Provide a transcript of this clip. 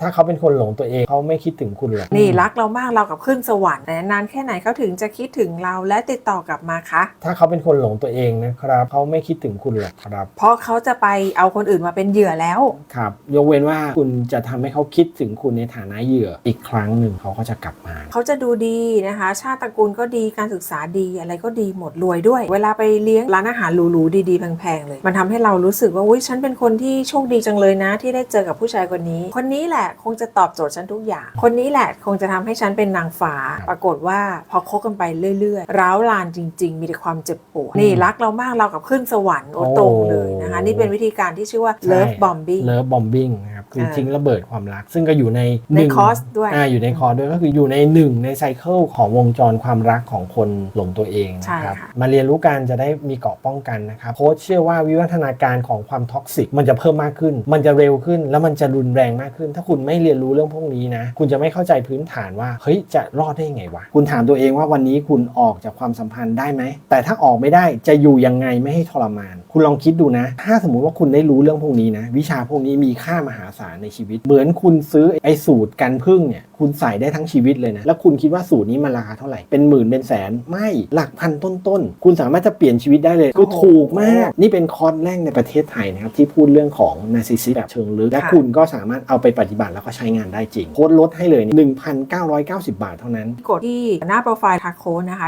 ถ้าเขาเป็นคนหลงตัวเองเขาไม่คิดถึงคุณหรอกนี่รักเรามากเรากับขึ้นสวรรค์แต่นานแค่ไหนเขาถึงจะคิดถึงเราและติดต่อกลับมาคะ ถ้าเขาเป็นคนหลงตัวเองนะครับเขาไม่คิดถึงคุณหรอกครับ เพราะเขาจะไปเอาคนอื่นมาเป็นเหยื่อแล้วครับยกเว้นว่าคุณจะทำให้เขาคิดถึงคุณในฐานะเหยื่ออีกครั้งหนึ่งเขาก็จะกลับมา เขาจะดูดีนะคะ ชาติตระกูลก็ดีการศึกษาดีอะไรก็ดีหมดรวยด้วย เวลาไปเลี้ยงร้านอาหารหรูๆดีๆแพงๆเลย มันทำให้เรารู้สึกว่าอุ้ยฉันเป็นคนที่โชคดีจังเลยนะ ที่ได้เจอกับผู้ชายคนนี้ คนนี้แหละคงจะตอบโจทย์ฉันทุกอย่าง คนนี้แหละคงจะทำให้ฉันเป็นนางฟ้า ปรากฏว่าพอคบกันไปเรื่อยๆ ร้าวลานจริง ๆ มีแต่ความเจ็บปวด นี่รักเรามากเรากับขึ้นสวรรค์โอตรงเลยนะคะ นี่เป็นวิธีการที่ชื่อว่า love bombing เลิฟบอมบิ้งนะ ครับคืออ่าทิ้งระเบิดความรัก ซึ่งก็อยู่ในในหงคอร์สด้วยอ่าอยู่ในคอร์สด้วยก็คืออยู่ในหนึ่งในไซเคิลของวงจรความรักของคนหลงตัวเองนะครับใช่ค่ะมาเรียนรู้กันจะได้มีเกราะป้องกันนะครับโค้ชเชื่อว่าวิวัฒนาการของความท็อกซิกมันจะเพิ่มมากขึ้น มันจะเร็วขึ้นแล้วมันจะรุนแรงมากขึ้น ถ้าคุณไม่เรียนรู้เรื่องพวกนี้นะคุณจะไม่เข้าใจพื้นฐานว่าเฮ้ยจะรอดได้ยังไงวะคุณถามตัวเองว่าวันนี้คุณออกจากความสัมพันธ์ได้ไหมแต่ถ้าออกไม่ได้จะอยู่ยังไงไม่ให้ทรมาน คุณลองคิดดูนะ ถ้าสมมุติว่าคุณได้รู้เรื่องพวกนี้นะ วิชาพวกนี้มีค่ามหาศาลในชีวิต เหมือนคุณซื้อไอ้สูตรกันพึ่งเนี่ยคุณใส่ได้ทั้งชีวิตเลยนะ แล้วคุณคิดว่าสูตรนี้มันราคาเท่าไหร่ เป็นหมื่นเป็นแสน ไม่หลักพันต้นๆ คุณสามารถจะเปลี่ยนชีวิตได้เลยคือถูกมาก นี่เป็นคอร์สแรกในประเทศไทยนะครับ ที่พูดเรื่องของนาซิซิแบบเชิงลึก และค่ะคุณก็สามารถเอาไปปฏิบัติแล้วก็ใช้งานได้จริง โค้ดลดให้เลย 1,990 บาทเท่านั้น กดที่หน้าโปรไฟล์ทักโค้ดนะคะ